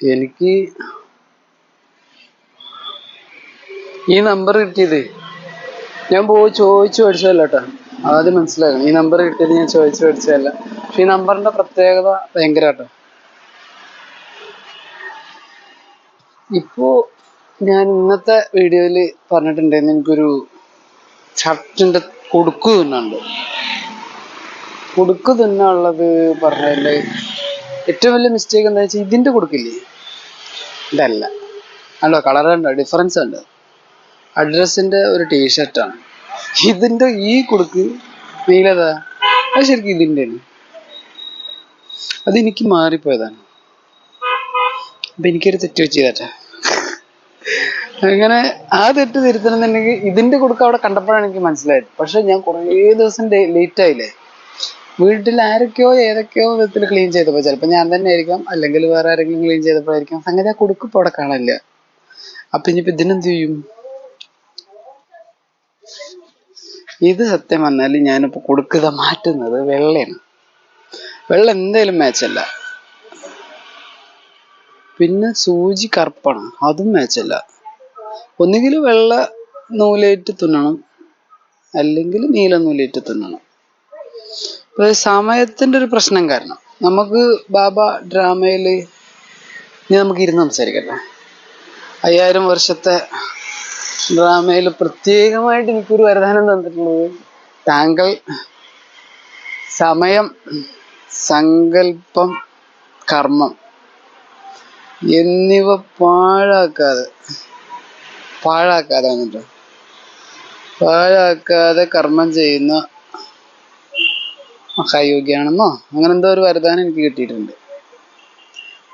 എനിക്ക് ഈ നമ്പർ കിട്ടിയത്. ഞാൻ പോയി ചോദിച്ചു മേടിച്ചതല്ല കേട്ടോ ആദ്യം മനസ്സിലാക്കണം. ഈ നമ്പർ കിട്ടിയത് ഞാൻ ചോദിച്ചു മേടിച്ചതല്ല പക്ഷെ ഈ നമ്പറിന്റെ പ്രത്യേകത ഭയങ്കര കേട്ടോ ഇപ്പോ ഞാൻ ഇന്നത്തെ വീഡിയോയിൽ പറഞ്ഞിട്ടുണ്ടായിരുന്നു. എനിക്കൊരു ഷർട്ടിന്റെ കൊടുക്കു തിന്നുണ്ട് കൊടുക്കു തിന്നുള്ളത് പറഞ്ഞാൽ ഏറ്റവും വലിയ മിസ്റ്റേക്ക് എന്താ വെച്ചാൽ ഇതിന്റെ കൊടുക്കില്ലേ? ഇതല്ല. അല്ല കളർ ഡിഫറൻസ് ഉണ്ട് അഡ്രസ്സിന്റെ ഒരു ടീഷർട്ടാണ് ഇതിന്റെ ഈ കൊടുക്ക് നീലതാ അത് ശരിക്കും ഇതിന്റെ അത് എനിക്ക് മാറിപ്പോയതാണ്. അപ്പൊ എനിക്കൊരു തെറ്റ് വെച്ച് ചെയ്തട്ടെ അങ്ങനെ ആ തെറ്റ് തിരുത്തണമെന്നുണ്ടെങ്കിൽ ഇതിന്റെ കുടുക്ക് അവിടെ കണ്ടപ്പോഴാണ് എനിക്ക് മനസ്സിലായത്. പക്ഷെ ഞാൻ കുറേ ദിവസം ലേറ്റ് ആയില്ലേ? വീട്ടിൽ ആരൊക്കെയോ ഏതൊക്കെയോ വിധത്തിൽ ക്ലീൻ ചെയ്തപ്പോൾ ചിലപ്പോൾ ഞാൻ തന്നെ ആയിരിക്കാം അല്ലെങ്കിൽ വേറെ ആരെങ്കിലും ക്ലീൻ ചെയ്തപ്പോഴായിരിക്കാം. സംഗതി ആ കുടുക്ക് ഇപ്പോൾ അവിടെ കാണില്ല അപ്പൊ ഇനിയിപ്പോ ഇതിനെന്ത് ചെയ്യും? ഇത് സത്യം വന്നാൽ ഞാനിപ്പോ കൊടുക്കുക മാറ്റുന്നത് വെള്ളയാണ്. വെള്ള എന്തായാലും മാച്ചല്ല പിന്നെ സൂചി കറുപ്പാണ് അതും മാച്ചല്ല ഒന്നുകിൽ വെള്ള നൂലേറ്റ് തുന്നണം അല്ലെങ്കിൽ നീല നൂലേറ്റ് തുന്നണം. ഇപ്പൊ സമയത്തിന്റെ ഒരു പ്രശ്നം കാരണം. നമുക്ക് ബാബ ഡ്രാമയിൽ ഇനി നമുക്ക് ഇരുന്ന് സംസാരിക്കട്ടെ. അയ്യായിരം വർഷത്തെ ഡ്രാമയിൽ പ്രത്യേകമായിട്ട് എനിക്കൊരു വരദാനം തന്നിട്ടുള്ളത് താങ്കൾ സമയം സങ്കല്പം കർമ്മം എന്നിവ പാഴാക്കാതെ പാഴാക്കാതെ വന്നിട്ട് പാഴാക്കാതെ കർമ്മം ചെയ്യുന്ന മഹായോഗിയാണെന്നോ? അങ്ങനെ എന്തോ ഒരു വരദാനം എനിക്ക് കിട്ടിയിട്ടുണ്ട്.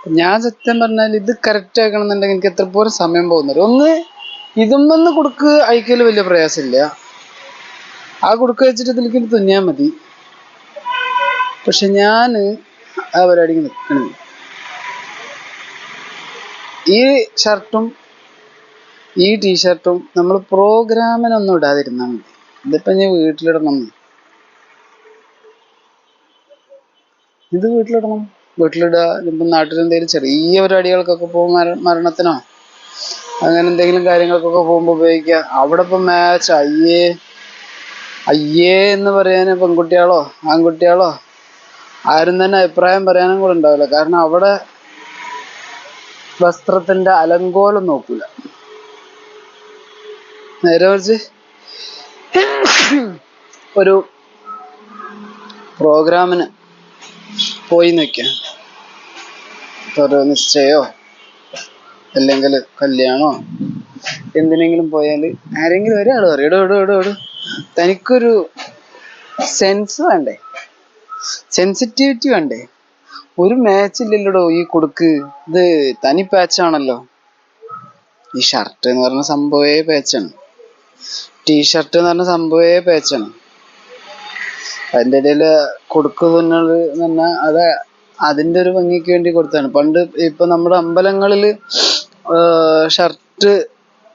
ഞാൻ സത്യം പറഞ്ഞാൽ ഇത് കറക്റ്റ് ആക്കണം എന്നുണ്ടെങ്കിൽ എനിക്ക് എത്ര പോലും സമയം പോകുന്നില്ല. ഒന്ന് ഇതുമെന്ന് കൊടുക്ക് അയക്കൽ വലിയ പ്രയാസമില്ല. ആ കൊടുക്ക് വെച്ചിട്ട് ഇതിലേക്ക് തുന്നിയാൽ മതി. പക്ഷെ ഞാൻ ആ പരിപാടിക്ക് നിൽക്കണം. ഈ ഷർട്ടും ഈ ടീഷർട്ടും നമ്മൾ പ്രോഗ്രാമിനൊന്നും ഇടാതിരുന്നാൽ മതി. ഇതിപ്പോ ഞാൻ വീട്ടിലിടണം. ഇത് വീട്ടിലിടണം? വീട്ടിലിടുക ഇപ്പം നാട്ടിൽ എന്തെങ്കിലും ചെറിയ പരിപാടികൾക്കൊക്കെ പോകും മര മരണത്തിനോ അങ്ങനെ എന്തെങ്കിലും കാര്യങ്ങൾക്കൊക്കെ പോകുമ്പോൾ ഉപയോഗിക്കുക അവിടെ ഇപ്പം മാച്ച് അയ്യേ. അയ്യേ എന്ന് പറയാൻ പെൺകുട്ടികളോ ആൺകുട്ടികളോ ആരും തന്നെ അഭിപ്രായം പറയാനും കൂടെ ഉണ്ടാവില്ല. കാരണം അവിടെ വസ്ത്രത്തിന്റെ അലങ്കോലം നോക്കില്ല നേരെ മറിച്ച് ഒരു പ്രോഗ്രാമിന് പോയി നിൽക്കാം ഒരു നിശ്ചയോ? അല്ലെങ്കിൽ കല്യാണോ? എന്തിനെങ്കിലും പോയാൽ ആരെങ്കിലും ഒരാൾ പറയും ഇടോ ഇടോ ഇടോ ഇടോ തനിക്കൊരു സെൻസ് വേണ്ടേ? സെൻസിറ്റിവിറ്റി വേണ്ടേ? ഒരു മാച്ച് ഇല്ലല്ലോടോ ഈ കൊടുക്ക്? ഇത് തനി പാച്ചാണല്ലോ ഈ ഷർട്ട് എന്ന് പറഞ്ഞ സംഭവേ പാച്ചാണ് ടീഷർട്ട് എന്ന് പറഞ്ഞ സംഭവേ പാച്ചാണ് അതിന്റെ ഇടയിൽ കൊടുക്ക് തുന്നൽ പറഞ്ഞാൽ അത് അതിന്റെ ഒരു ഭംഗിക്ക് വേണ്ടി കൊടുത്താണ് പണ്ട് ഇപ്പൊ നമ്മുടെ അമ്പലങ്ങളിൽ ഷർട്ട്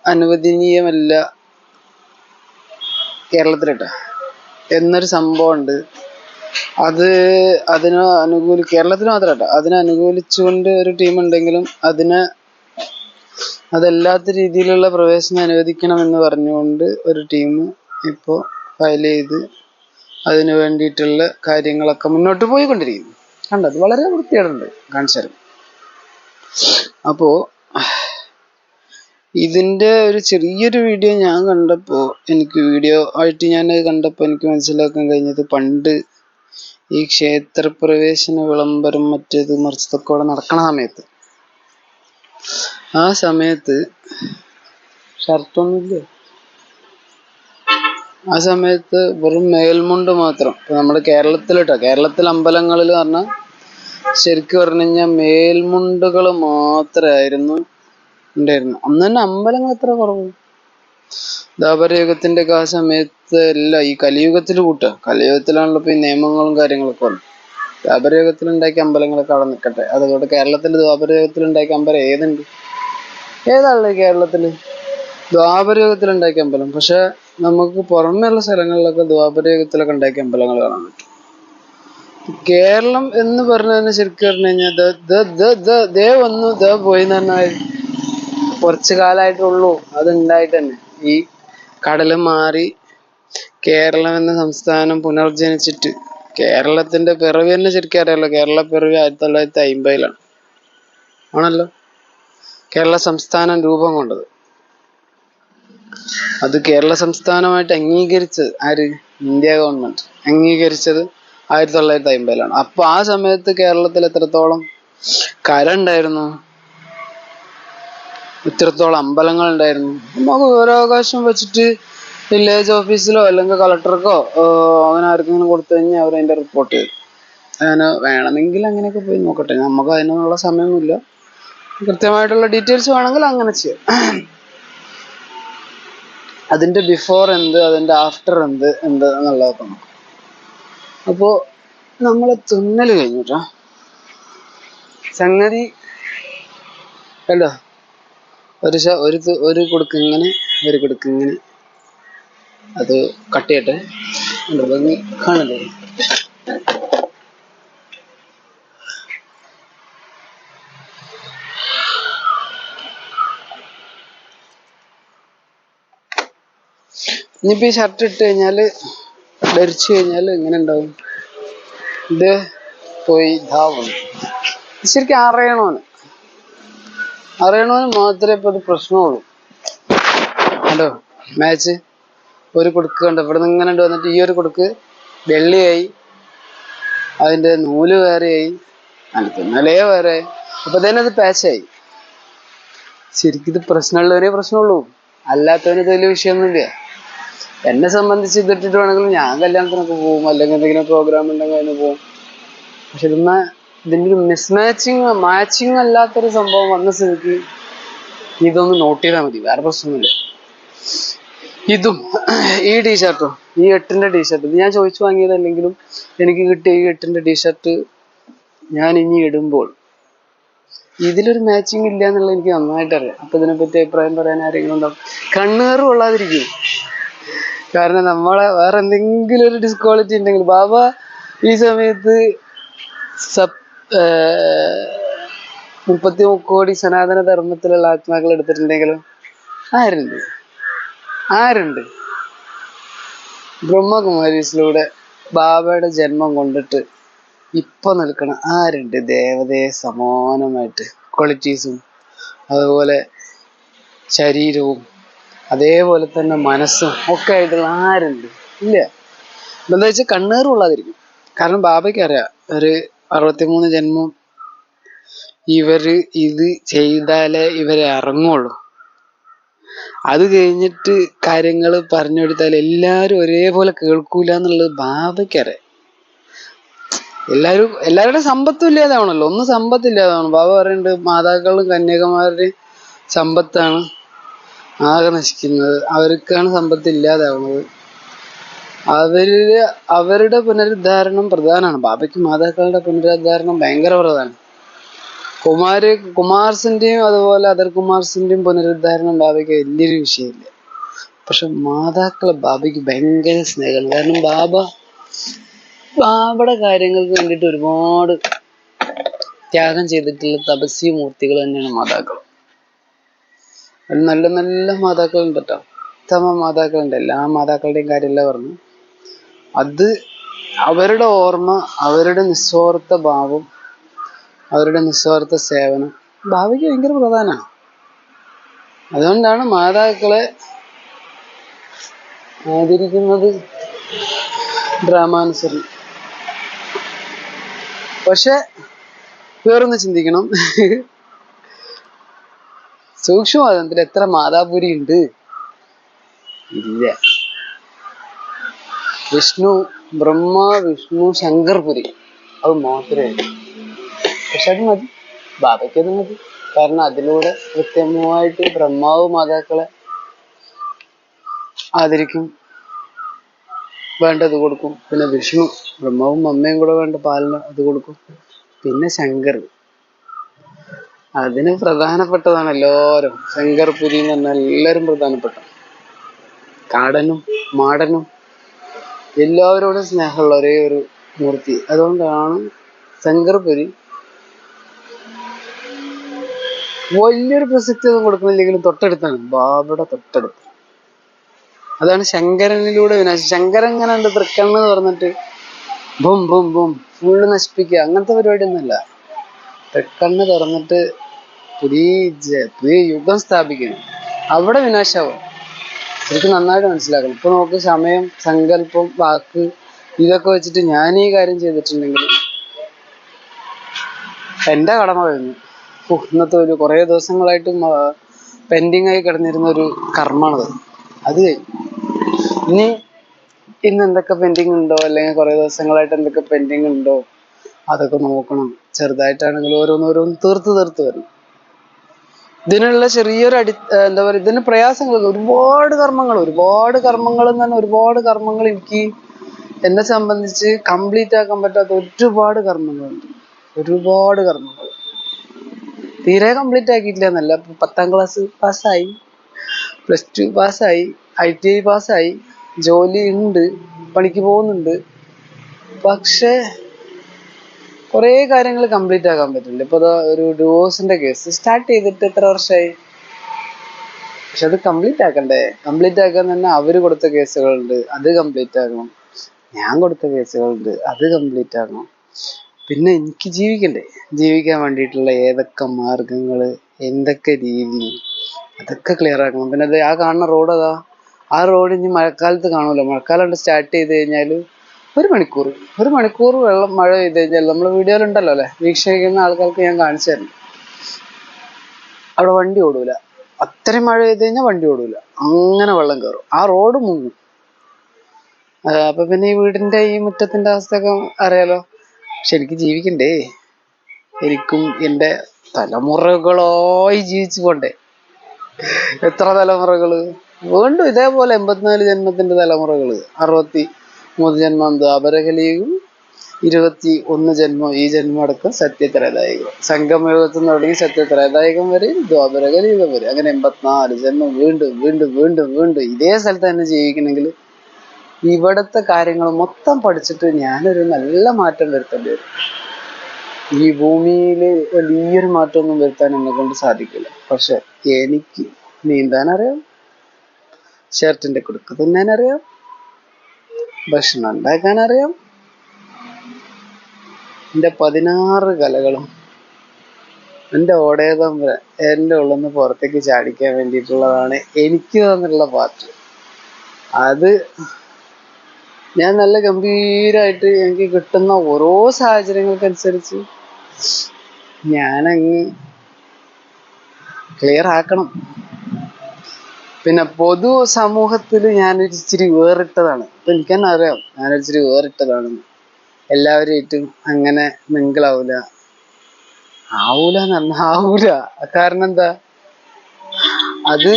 അനുവദനീയമല്ല കേരളത്തിലിട്ട. എന്നൊരു സംഭവം ഉണ്ട് അത് അതിനെ അനുകൂലി കേരളത്തിന് മാത്രമല്ല അതിനെ അനുകൂലിച്ചുകൊണ്ട് ഒരു ടീം ഉണ്ടെങ്കിലും അതിനെ അതല്ലാത്ത രീതിയിലുള്ള പ്രവേശനം അനുവദിക്കണം എന്ന് പറഞ്ഞുകൊണ്ട് ഒരു ടീം ഇപ്പോൾ ഫയൽ ചെയ്ത് അതിനു വേണ്ടിയിട്ടുള്ള കാര്യങ്ങളൊക്കെ മുന്നോട്ട് പോയിക്കൊണ്ടിരിക്കുന്നു. കണ്ടത് വളരെ വൃത്തികേടുണ്ട് കാണിച്ചു അപ്പോ ഇതിന്റെ ഒരു ചെറിയൊരു വീഡിയോ ഞാൻ കണ്ടപ്പോ എനിക്ക് വീഡിയോ ആയിട്ട് ഞാൻ കണ്ടപ്പോ എനിക്ക് മനസ്സിലാക്കാൻ കഴിഞ്ഞത് പണ്ട് ഈ ക്ഷേത്രപ്രവേശന വിളംബരം മറ്റേത് മറിച്ചതൊക്കെ അവിടെ നടക്കണ സമയത്ത്. ആ സമയത്ത് ഷർട്ടൊന്നുമില്ല? ആ സമയത്ത് വെറും മേൽമുണ്ട് മാത്രം. ഇപ്പൊ നമ്മുടെ കേരളത്തിൽ അമ്പലങ്ങളിൽ പറഞ്ഞാൽ ശരിക്കും പറഞ്ഞു കഴിഞ്ഞാൽ മേൽമുണ്ടുകൾ മാത്രമായിരുന്നു ഉണ്ടായിരുന്നു. അന്ന് തന്നെ അമ്പലങ്ങൾ എത്ര കുറവ് ദ്വാപരയുഗത്തിന്റെ ഒക്കെ ആ സമയത്ത് അല്ല ഈ കലിയുഗത്തിൽ കൂട്ടുക കലിയുഗത്തിലാണല്ലോ ഇപ്പൊ ഈ നിയമങ്ങളും കാര്യങ്ങളൊക്കെ വന്നത് ദ്വാപരയുഗത്തിൽ ഉണ്ടാക്കിയ അമ്പലങ്ങളൊക്കെ അവിടെ നിൽക്കട്ടെ അതുകൊണ്ട് കേരളത്തിൽ ദ്വാപരയുഗത്തിൽ ഉണ്ടാക്കിയ അമ്പലം ഏതുണ്ട്? ഏതാണല്ലോ കേരളത്തിൽ? ദ്വാപരയുഗത്തിൽ ഉണ്ടാക്കിയ അമ്പലം. പക്ഷെ നമുക്ക് പുറമെയുള്ള സ്ഥലങ്ങളിലൊക്കെ ദ്വാപരയുഗത്തിലൊക്കെ ഉണ്ടാക്കിയ അമ്പലങ്ങൾ കാണാൻ പറ്റും. കേരളം എന്ന് പറഞ്ഞതിന് ശരിക്കും പറഞ്ഞു കഴിഞ്ഞാൽ ദ- വന്നു ദ പോയി എന്ന് പറഞ്ഞാൽ കുറച്ചു കാലമായിട്ടുള്ളൂ. അത് ഉണ്ടായിട്ട് തന്നെ. ഈ കടൽ മാറി കേരളം എന്ന സംസ്ഥാനം പുനർജനിച്ചിട്ട് കേരളത്തിന്റെ പിറവി തന്നെ ശരിക്കും അറിയാലോ. കേരള പിറവി ആയിരത്തി തൊള്ളായിരത്തി അമ്പതിലാണ്. ആണല്ലോ? കേരള സംസ്ഥാനം രൂപം കൊണ്ടത്. അത് കേരള സംസ്ഥാനമായിട്ട് അംഗീകരിച്ചത് ആര്? ഇന്ത്യ ഗവൺമെന്റ് അംഗീകരിച്ചത് ആയിരത്തി തൊള്ളായിരത്തി അമ്പതിലാണ് അപ്പൊ ആ സമയത്ത് കേരളത്തിൽ എത്രത്തോളം കര ഉണ്ടായിരുന്നു ഇത്രത്തോളം അമ്പലങ്ങൾ ഉണ്ടായിരുന്നു നമുക്ക് വിവരാവകാശം വെച്ചിട്ട് വില്ലേജ് ഓഫീസിലോ അല്ലെങ്കിൽ കളക്ടർക്കോ അങ്ങനെ ആർക്കെങ്കിലും കൊടുത്തു കഴിഞ്ഞാൽ അവർ അതിന്റെ റിപ്പോർട്ട് അങ്ങനെ വേണമെങ്കിൽ അങ്ങനെയൊക്കെ പോയി നോക്കട്ടെ. നമുക്ക് അതിനുള്ള സമയമൊന്നുമില്ല. കൃത്യമായിട്ടുള്ള ഡീറ്റെയിൽസ് വേണമെങ്കിൽ അങ്ങനെ ചെയ്യാം. അതിന്റെ ബിഫോർ എന്ത് അതിന്റെ ആഫ്റ്റർ എന്ത് എന്ത് എന്നുള്ളതൊക്കെ നോക്കാം അപ്പോ നമ്മൾ തുന്നൽ കഴിഞ്ഞിട്ടോ സംഗതി കണ്ടോ? ഒരു ഒരു ഒരു കൊടുക്ക് ഇങ്ങനെ ഒരു കൊടുക്ക് ഇങ്ങനെ. അത് കട്ട് ചെയ്യട്ടെ. കണ്ടോ? ഭംഗി കാണില്ലേ ഇനിയിപ്പോ ഈ ഷർട്ട് ഇട്ട് കഴിഞ്ഞാൽ ധരിച്ചു കഴിഞ്ഞാൽ എങ്ങനെ ഉണ്ടാവും? ഇത് പോയി ഇത് ശരിക്കും അറിയണോന്. അറിയണോന് മാത്രമേ ഇപ്പൊ ഇത് പ്രശ്നമുള്ളൂ. കണ്ടോ? മാച്ച് ഒരു കൊടുക്ക് കണ്ടോ? ഇവിടെ നിന്ന് ഇങ്ങനെ വന്നിട്ട് ഈ ഒരു കൊടുക്ക് വെള്ളിയായി. അതിന്റെ നൂൽ വേറെയായി. തുന്നലേ വേറെ. അപ്പൊ തന്നെ അത് പാച്ചായി ശരിക്കും ഇത് പ്രശ്നമുള്ളവരേ പ്രശ്നമുള്ളൂ. അല്ലാത്തവന് ഇത് വലിയ വിഷയമൊന്നുമില്ല. എന്നെ സംബന്ധിച്ച് ഇതിട്ടിട്ട് വേണമെങ്കിൽ ഞാൻ കല്യാണത്തിനൊക്കെ പോകും അല്ലെങ്കിൽ എന്തെങ്കിലും പ്രോഗ്രാം ഉണ്ടെങ്കിൽ അതിന് പോകും. പക്ഷെ ഇതൊന്ന് ഇതിന്റെ ഒരു മിസ്മാച്ചിങ് മാച്ചിങ് അല്ലാത്തൊരു സംഭവം വന്ന സ്ഥിതിക്ക് ഇതൊന്ന് നോട്ട് ചെയ്താൽ മതി വേറെ പ്രശ്നമൊന്നുമില്ല. ഇതും ഈ ടീഷർട്ടും ഈ എട്ടിന്റെ ടീഷർട്ട് ഇത് ഞാൻ ചോദിച്ചു വാങ്ങിയതല്ലെങ്കിലും എനിക്ക് കിട്ടിയ ഈ എട്ടിന്റെ ടീഷർട്ട് ഞാൻ ഇനി ഇടുമ്പോൾ ഇതിലൊരു മാച്ചിങ് ഇല്ല എന്നുള്ളത് എനിക്ക് നന്നായിട്ട് അറിയാം അപ്പൊ ഇതിനെപ്പറ്റി അഭിപ്രായം പറയാൻ ആരെങ്കിലും ഉണ്ടാവും കണ്ണേറ് കൊള്ളാതിരിക്കും. കാരണം നമ്മളെ വേറെ എന്തെങ്കിലും ഒരു ഡിസ്ക്വാളിറ്റി ഉണ്ടെങ്കിൽ ബാബ ഈ സമയത്ത് സബ് മുപ്പത്തി മുക്കോടി സനാതന ധർമ്മത്തിലുള്ള ആത്മാക്കൾ എടുത്തിട്ടുണ്ടെങ്കിലും ആരുണ്ട്? ആരുണ്ട്? ബ്രഹ്മകുമാരീസിലൂടെ ബാബയുടെ ജന്മം കൊണ്ടിട്ട് ഇപ്പൊ നിൽക്കണ ആരുണ്ട്? ദേവതയെ സമാനമായിട്ട് ക്വാളിറ്റീസും അതുപോലെ ശരീരവും അതേപോലെ തന്നെ മനസ്സും ഒക്കെ ആയിട്ടുള്ള ആരുണ്ട്? ഇല്ല. എന്താ വെച്ചാൽ കണ്ണേറും ഉള്ളാതിരിക്കും. കാരണം ബാബയ്ക്ക് അറിയാം ഒരു അറുപത്തിമൂന്ന് ജന്മം ഇവർ ഇത് ചെയ്താലേ ഇവരെ ഇറങ്ങുള്ളൂ. അത് കഴിഞ്ഞിട്ട് കാര്യങ്ങൾ പറഞ്ഞു കൊടുത്താൽ എല്ലാവരും ഒരേപോലെ കേൾക്കൂല എന്നുള്ളത് ബാബയ്ക്കറിയാം എല്ലാരും എല്ലാവരുടെ സമ്പത്തും ഇല്ലാതാവണല്ലോ. ഒന്നും സമ്പത്തില്ലാതാവണം. ബാബ പറയുന്നുണ്ട് മാതാക്കളും കന്യാകുമാരുടെയും സമ്പത്താണ്. ആകെ നശിക്കുന്നത് അവർക്കാണ് സമ്പത്ത് ഇല്ലാതാവുന്നത്. അവർ അവരുടെ പുനരുദ്ധാരണം പ്രധാനമാണ്. ബാബയ്ക്ക് മാതാക്കളുടെ പുനരുദ്ധാരണം ഭയങ്കര പ്രധാനം. കുമാര് കുമാർസിന്റെയും അതുപോലെ അതർ കുമാർസിന്റെയും പുനരുദ്ധാരണം ബാബയ്ക്ക് വലിയൊരു വിഷയമില്ല. പക്ഷെ മാതാക്കളെ ബാബയ്ക്ക് ഭയങ്കര സ്നേഹമാണ്. കാരണം ബാബ ബാബയുടെ കാര്യങ്ങൾക്ക് വേണ്ടിയിട്ട് ഒരുപാട് ത്യാഗം ചെയ്തിട്ടുള്ള തപസ്യ മൂർത്തികൾ തന്നെയാണ് മാതാക്കൾ. നല്ല നല്ല മാതാക്കളുണ്ട് കേട്ടോ ഉത്തമ മാതാക്കളുണ്ട്. എല്ലാ മാതാക്കളുടെയും കാര്യമല്ല പറഞ്ഞു? അത് അവരുടെ ഓർമ്മ അവരുടെ നിസ്വാർത്ഥ ഭാവം അവരുടെ നിസ്വാർത്ഥ സേവനം ഭാവിക്ക് ഭയങ്കര പ്രധാനമാണ് അതുകൊണ്ടാണ് മാതാക്കളെ ആദരിക്കുന്നത് ഡ്രാമാനുസരണം പക്ഷെ വേറൊന്ന് ചിന്തിക്കണം. സൂക്ഷ്മവാദത്തിൽ എത്ര മാതാപുരി ഉണ്ട്? ഇല്ല. വിഷ്ണു ബ്രഹ്മ വിഷ്ണു ശങ്കർപുരി. അത് മാത്രമേ പക്ഷെ അത് മതി. ബാബയ്ക്ക് അത് മതി. കാരണം അതിലൂടെ കൃത്യമായിട്ട് ബ്രഹ്മാവ് മാതാക്കളെ ആദരിക്കും. വേണ്ടത് കൊടുക്കും. പിന്നെ വിഷ്ണു ബ്രഹ്മാവും അമ്മയും കൂടെ വേണ്ട പാലന അത് കൊടുക്കും. പിന്നെ ശങ്കർ. അതിന് പ്രധാനപ്പെട്ടതാണ് എല്ലാവരും. ശങ്കർപുരി എന്ന് പറഞ്ഞാൽ എല്ലാവരും പ്രധാനപ്പെട്ട. കാടനും മാടനും എല്ലാവരോടും സ്നേഹമുള്ള ഒരേ ഒരു മൂർത്തി. അതുകൊണ്ടാണ് ശങ്കർപുരി വലിയൊരു പ്രസക്തി ഒന്നും കൊടുക്കുന്നില്ലെങ്കിലും തൊട്ടടുത്താണ്. ബാബയുടെ തൊട്ടടുത്ത്. അതാണ് ശങ്കരനിലൂടെ വിനാശം. ശങ്കരൻ ഇങ്ങനെ ഉണ്ട് തൃക്കണ്ണ് തുറന്നിട്ട് ബും ബും ബും ഫുള്ള് നശിപ്പിക്കുക. അങ്ങനത്തെ പരിപാടി ഒന്നുമല്ല തൃക്കണ്ണ് തുറന്നിട്ട് പുതിയ പുതിയ യുഗം സ്ഥാപിക്കണം അവിടെ വിനാശാവും. ശരിക്കും നന്നായിട്ട് മനസ്സിലാക്കണം. ഇപ്പൊ നോക്ക് സമയം സങ്കല്പം വാക്ക് ഇതൊക്കെ വെച്ചിട്ട് ഞാൻ ഈ കാര്യം ചെയ്തിട്ടുണ്ടെങ്കിൽ എന്റെ കടമ ഉഹ്, ഇന്നത്തെ ഒരു കുറേ ദിവസങ്ങളായിട്ട് പെൻഡിങ് ആയി കിടന്നിരുന്ന ഒരു കർമ്മമാണത് അത് ഇനി ഇന്ന് എന്തൊക്കെ പെൻഡിങ് ഉണ്ടോ? അല്ലെങ്കിൽ കുറേ ദിവസങ്ങളായിട്ട് എന്തൊക്കെ പെൻഡിങ് ഉണ്ടോ? അതൊക്കെ നോക്കണം. ചെറുതായിട്ടാണെങ്കിലും ഓരോന്നോരോന്ന് തീർത്ത് തീർത്ത് വരണം ഇതിനുള്ള ചെറിയൊരു അടി എന്താ പറയുക ഇതിന് പ്രയാസങ്ങൾ ഒരുപാട് കർമ്മങ്ങൾ ഒരുപാട് കർമ്മങ്ങൾ എന്ന് പറഞ്ഞാൽ ഒരുപാട് കർമ്മങ്ങൾ എനിക്ക് എന്നെ സംബന്ധിച്ച് കംപ്ലീറ്റ് ആക്കാൻ പറ്റാത്ത ഒരുപാട് കർമ്മങ്ങളുണ്ട്. ഒരുപാട് കർമ്മങ്ങൾ. തീരെ കംപ്ലീറ്റ് ആക്കിയിട്ടില്ല എന്നല്ല. പത്താം ക്ലാസ് പാസ്സായി. പ്ലസ് ടു പാസ്സായി. ഐ ടി ഐ പാസ്സായി. ജോലി ഉണ്ട്. പണിക്ക് പോകുന്നുണ്ട്. പക്ഷേ കുറേ കാര്യങ്ങൾ കംപ്ലീറ്റ് ആക്കാൻ പറ്റില്ല. ഇപ്പൊ ഒരു ഡിവോഴ്സിന്റെ കേസ് സ്റ്റാർട്ട് ചെയ്തിട്ട് എത്ര വർഷമായി പക്ഷെ അത് കംപ്ലീറ്റ് ആക്കണ്ടേ? കംപ്ലീറ്റ് ആക്കാൻ തന്നെ അവർ കൊടുത്ത കേസുകളുണ്ട്. അത് കംപ്ലീറ്റ് ആക്കണം. ഞാൻ കൊടുത്ത കേസുകളുണ്ട്. അത് കംപ്ലീറ്റ് ആക്കണം. പിന്നെ എനിക്ക് ജീവിക്കണ്ടേ? ജീവിക്കാൻ വേണ്ടിയിട്ടുള്ള ഏതൊക്കെ മാർഗങ്ങൾ എന്തൊക്കെ രീതി? അതൊക്കെ ക്ലിയർ ആക്കണം. പിന്നെ അത് ആ കാണുന്ന റോഡ് അതാ. ആ റോഡ് ഇനി മഴക്കാലത്ത് കാണുമല്ലോ. മഴക്കാലം സ്റ്റാർട്ട് ചെയ്ത് കഴിഞ്ഞാൽ ഒരു മണിക്കൂർ. ഒരു മണിക്കൂർ വെള്ളം മഴ പെയ്ത് കഴിഞ്ഞാൽ നമ്മൾ വീഡിയോയിലുണ്ടല്ലോ അല്ലെ? വീക്ഷിക്കുന്ന ആൾക്കാർക്ക് ഞാൻ കാണിച്ചു തരണം അവിടെ വണ്ടി ഓടൂല. അത്രയും മഴ പെയ്ത് കഴിഞ്ഞാൽ വണ്ടി ഓടൂല. അങ്ങനെ വെള്ളം കയറും ആ റോഡ് മുങ്ങും. അപ്പൊ പിന്നെ ഈ വീടിന്റെ ഈ മുറ്റത്തിന്റെ അവസ്ഥയൊക്കെ അറിയാലോ? പക്ഷെ എനിക്ക് ജീവിക്കണ്ടേ? എനിക്കും എന്റെ തലമുറകളായി ജീവിച്ചു പോണ്ടേ? എത്ര തലമുറകൾ? വീണ്ടും ഇതേപോലെ എൺപത്തിനാല് ജന്മത്തിന്റെ തലമുറകൾ. അറുപത്തി മൂന്ന് ജന്മം ദ്വാപരകലിയും ഇരുപത്തി ഒന്ന് ജന്മം ഈ ജന്മം അടക്കം സത്യത്രേതായികം. സംഗമയുഗത്തിൽ നിന്ന് തുടങ്ങി സത്യത്രേതായികം വരെ ദ്വാപരകലിയുഗം വരെ. അങ്ങനെ എൺപത്തിനാല് ജന്മം വീണ്ടും വീണ്ടും വീണ്ടും വീണ്ടും ഇതേ സ്ഥലത്ത് തന്നെ ജീവിക്കണമെങ്കിൽ ഇവിടുത്തെ കാര്യങ്ങൾ മൊത്തം പഠിച്ചിട്ട് ഞാനൊരു നല്ല മാറ്റം വരുത്തേണ്ടി വരും. ഈ ഭൂമിയിൽ വലിയൊരു മാറ്റമൊന്നും വരുത്താൻ എന്നെ കൊണ്ട് സാധിക്കില്ല. പക്ഷെ എനിക്ക് നീന്താൻ അറിയാം ഷർട്ടിന്റെ കുടുക്ക് തിന്നാൻ അറിയാം ഭക്ഷണം ഉണ്ടാക്കാൻ അറിയാം എന്റെ പതിനാറ് കലകളും എന്റെ ഓടേതം എന്റെ ഉള്ളിൽ നിന്ന് പുറത്തേക്ക് ചാടിക്കാൻ വേണ്ടിയിട്ടുള്ളതാണ് എനിക്ക് തന്നിട്ടുള്ള പാർട്ട് അത് ഞാൻ നല്ല ഗംഭീരമായിട്ട് എനിക്ക് കിട്ടുന്ന ഓരോ സാഹചര്യങ്ങൾക്കനുസരിച്ച് ഞാനങ്ങ് ക്ലിയർ ആക്കണം. പിന്നെ പൊതു സമൂഹത്തിൽ ഞാനൊരു ഇച്ചിരി വേറിട്ടതാണ്. ഇപ്പൊ എനിക്ക് തന്നെ അറിയാം ഞാനൊരു ഇച്ചിരി വേറിട്ടതാണ്. എല്ലാവരുമായിട്ടും അങ്ങനെ മിങ്കിളാവൂല. ആവൂല എന്ന് ആവൂല. കാരണം എന്താ? അത്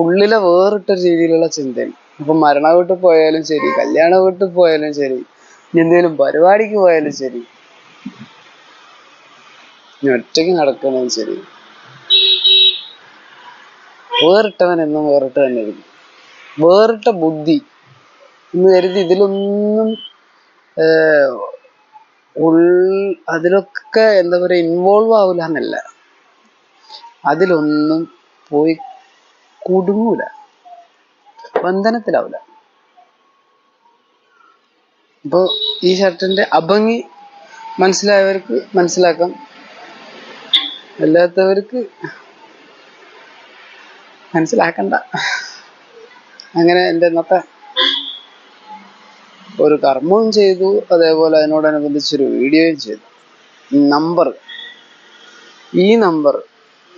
ഉള്ളിലെ വേറിട്ട രീതിയിലുള്ള ചിന്തയാണ്. ഇപ്പൊ മരണ വീട്ടിൽ പോയാലും ശരി കല്യാണ വീട്ടിൽ പോയാലും ശരി എന്തെങ്കിലും പരിപാടിക്ക് പോയാലും ശരി ഒറ്റയ്ക്ക് നടക്കുന്നതും ശരി. വേറിട്ടവൻ എന്നും വേറിട്ട് തന്നെ ഇരിക്കും വേറിട്ട ബുദ്ധി എന്ന് കരുതി ഇതിലൊന്നും ഉൾ അതിലൊക്കെ എന്താ പറയാ ഇൻവോൾവ് ആവൂല എന്നല്ല. അതിലൊന്നും പോയി കുടുങ്ങൂല. ബന്ധനത്തിലാവൂല. ഇപ്പൊ ഈ ഷർട്ടിന്റെ അഭംഗി മനസ്സിലായവർക്ക് മനസ്സിലാക്കാം. അല്ലാത്തവർക്ക് മനസ്സിലാക്കണ്ട. അങ്ങനെ എന്റെ ഇന്നത്തെ ഒരു കർമ്മവും ചെയ്തു അതേപോലെ അതിനോടനുബന്ധിച്ചൊരു വീഡിയോയും ചെയ്തു. നമ്പർ. ഈ നമ്പർ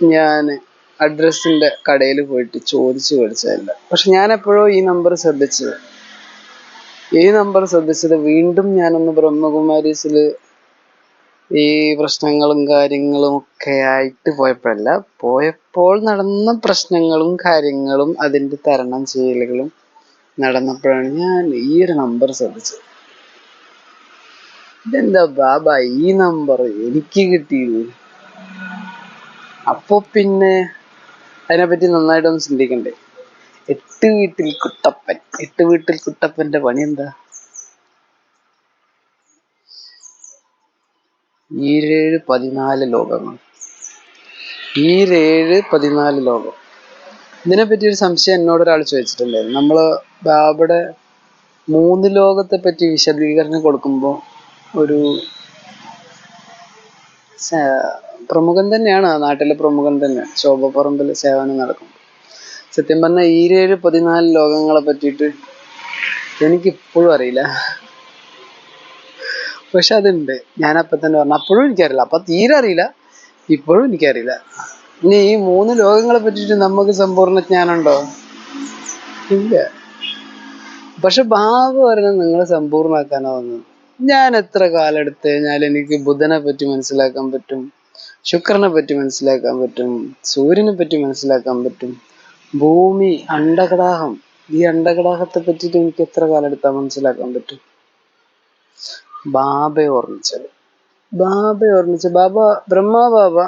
ഞാൻ അഡ്രസ്സിന്റെ കടയിൽ പോയിട്ട് ചോദിച്ച് മേടിച്ചതല്ല. പക്ഷെ ഞാൻ എപ്പോഴോ ഈ നമ്പർ ശ്രദ്ധിച്ചത്. ഈ നമ്പർ ശ്രദ്ധിച്ചത് വീണ്ടും ഞാനൊന്ന് ബ്രഹ്മകുമാരീസിൽ ഈ പ്രശ്നങ്ങളും കാര്യങ്ങളും ഒക്കെ ആയിട്ട് പോയപ്പോഴല്ല പോയപ്പോൾ നടന്ന പ്രശ്നങ്ങളും കാര്യങ്ങളും അതിന്റെ തരണം ചെയ്യലുകളും നടന്നപ്പോഴാണ് ഞാൻ ഈ ഒരു നമ്പർ ശ്രദ്ധിച്ചത്. ഇതെന്താ ബാബ ഈ നമ്പർ എനിക്ക് കിട്ടിയത് അപ്പൊ പിന്നെ അതിനെപ്പറ്റി നന്നായിട്ടൊന്ന് ചിന്തിക്കണ്ടേ? എട്ട് വീട്ടിൽ കുട്ടപ്പൻ എട്ട് വീട്ടിൽ കുട്ടപ്പന്റെ പണി എന്താ? ഈരേഴ് പതിനാല് ലോകങ്ങൾ. ഈരേഴ് പതിനാല് ലോകം. ഇതിനെ പറ്റി ഒരു സംശയം എന്നോട് ഒരാൾ ചോദിച്ചിട്ടുണ്ടായിരുന്നു. നമ്മൾ ബാബയുടെ മൂന്ന് ലോകത്തെ പറ്റി വിശദീകരണം കൊടുക്കുമ്പോൾ ഒരു പ്രമുഖൻ തന്നെയാണ്. ആ നാട്ടിലെ പ്രമുഖൻ തന്നെ. ശോഭപ്പറമ്പിൽ സേവനം നടക്കും. സത്യം പറഞ്ഞാൽ ഈരേഴ് പതിനാല് ലോകങ്ങളെ പറ്റിയിട്ട് എനിക്കിപ്പോഴും അറിയില്ല. പക്ഷെ അതുണ്ട്. ഞാൻ അപ്പൊ തന്നെ പറഞ്ഞു അപ്പോഴും എനിക്കറിയില്ല. അപ്പൊ തീരെ അറിയില്ല. ഇപ്പോഴും എനിക്കറിയില്ല. ഇനി ഈ മൂന്ന് ലോകങ്ങളെ പറ്റിയിട്ട് നമുക്ക് സമ്പൂർണ ജ്ഞാനമുണ്ടോ? ഇല്ല. പക്ഷെ പറഞ്ഞ നിങ്ങൾ സമ്പൂർണമാക്കാനാ വന്നത്. ഞാൻ എത്ര കാലം എടുത്തു കഴിഞ്ഞാൽ എനിക്ക് ബുധനെ പറ്റി മനസ്സിലാക്കാൻ പറ്റും? ശുക്രനെ പറ്റി മനസ്സിലാക്കാൻ പറ്റും? സൂര്യനെ പറ്റി മനസ്സിലാക്കാൻ പറ്റും? ഭൂമി അണ്ടകടാഹം ഈ അണ്ടകടാഹത്തെ പറ്റിയിട്ട് എനിക്ക് എത്ര കാലം എടുത്താൽ മനസ്സിലാക്കാൻ പറ്റും? ബാബയെ ഓർമ്മിച്ചത്. ബാബയെ ഓർമ്മിച്ച ബാബ ബ്രഹ്മ ബാബ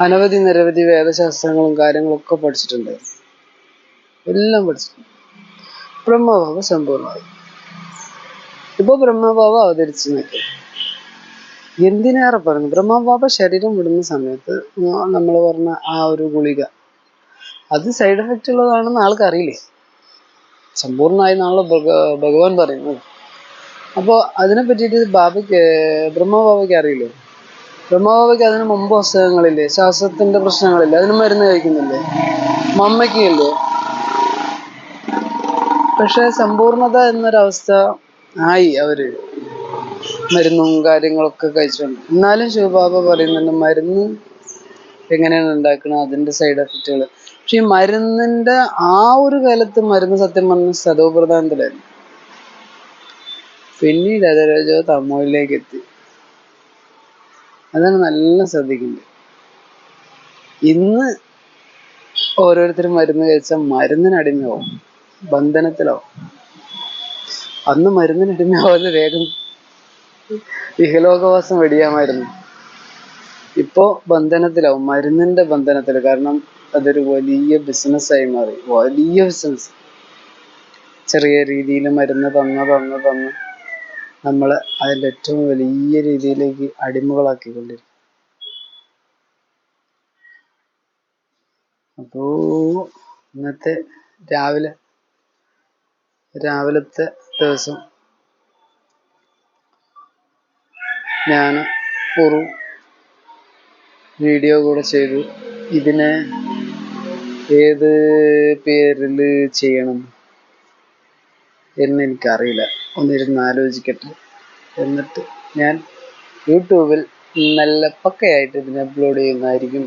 അനവധി നിരവധി വേദശാസ്ത്രങ്ങളും കാര്യങ്ങളും ഒക്കെ പഠിച്ചിട്ടുണ്ട്. എല്ലാം പഠിച്ചിട്ടുണ്ട്. ബ്രഹ്മബാബ സമ്പൂർണമായി. ഇപ്പൊ ബ്രഹ്മബാബ അവതരിച്ചു നിൽക്കും എന്തിനേറെ പറഞ്ഞു? ബ്രഹ്മബാബ ശരീരം വിടുന്ന സമയത്ത് നമ്മൾ പറഞ്ഞ ആ ഒരു ഗുളിക. അത് സൈഡ് എഫക്റ്റ് ഉള്ളതാണെന്ന് ആൾക്കറിയില്ലേ? സമ്പൂർണമായി നാളെ ഭഗവാൻ പറയുന്നത്. അപ്പോൾ അതിനെ പറ്റിയിട്ട് ബാബയ്ക്ക് ബ്രഹ്മബാബയ്ക്ക് അറിയില്ലേ? ബ്രഹ്മബാബയ്ക്ക് അതിന് മുമ്പ് പുസ്തകങ്ങളില്ലേ? ശ്വാസത്തിന്റെ പ്രശ്നങ്ങളില്ലേ? അതിന് മരുന്ന് കഴിക്കുന്നില്ലേ? മമ്മയ്ക്ക് ഇല്ലേ? പക്ഷെ സമ്പൂർണത എന്നൊരവസ്ഥ ആയി അവർ മരുന്നും കാര്യങ്ങളൊക്കെ കഴിച്ചുകൊണ്ട് എന്നാലും ശിവബാബ പറയുന്നുണ്ട് മരുന്ന് എങ്ങനെയാണ് ഉണ്ടാക്കുന്നത് അതിന്റെ സൈഡ് എഫക്റ്റുകൾ പക്ഷെ ഈ മരുന്നിന്റെ ആ ഒരു കാലത്ത് മരുന്ന് സത്യം പറഞ്ഞ സദോ പ്രധാനത്തിലായിരുന്നു പിന്നീട് അതരജോ തമോയിലേക്ക് എത്തി. അതാണ് നല്ല ശ്രദ്ധിക്കേണ്ടത്. ഇന്ന് ഓരോരുത്തരും മരുന്ന് കഴിച്ചാൽ മരുന്നിന് അടിമയാവും ബന്ധനത്തിലാവും അന്ന് മരുന്നിന് വേഗം ഇഹലോകവാസം വെടിയാമായിരുന്നു. ഇപ്പോ ബന്ധനത്തിലാവും മരുന്നിന്റെ ബന്ധനത്തിൽ. കാരണം അതൊരു വലിയ ബിസിനസ് ആയി മാറി. വലിയ ബിസിനസ് ചെറിയ രീതിയിൽ മരുന്ന് തന്ന് തന്ന് തന്ന് നമ്മളെ അതിന്റെ ഏറ്റവും വലിയ രീതിയിലേക്ക് അടിമകളാക്കിക്കൊണ്ടിരിക്കും. അപ്പോ ഇന്നത്തെ രാവിലെ രാവിലത്തെ ദിവസം ഞാൻ ഒരു വീഡിയോ കൂടെ ചെയ്തു. ഇതിനെ ഏത് പേരിൽ ചെയ്യണം എന്ന് എനിക്കറിയില്ല. ഒന്നിരുന്ന് ആലോചിക്കട്ടെ. എന്നിട്ട് ഞാൻ യൂട്യൂബിൽ നല്ല പക്കയായിട്ട് ഇതിനെ അപ്ലോഡ് ചെയ്യുന്നതായിരിക്കും.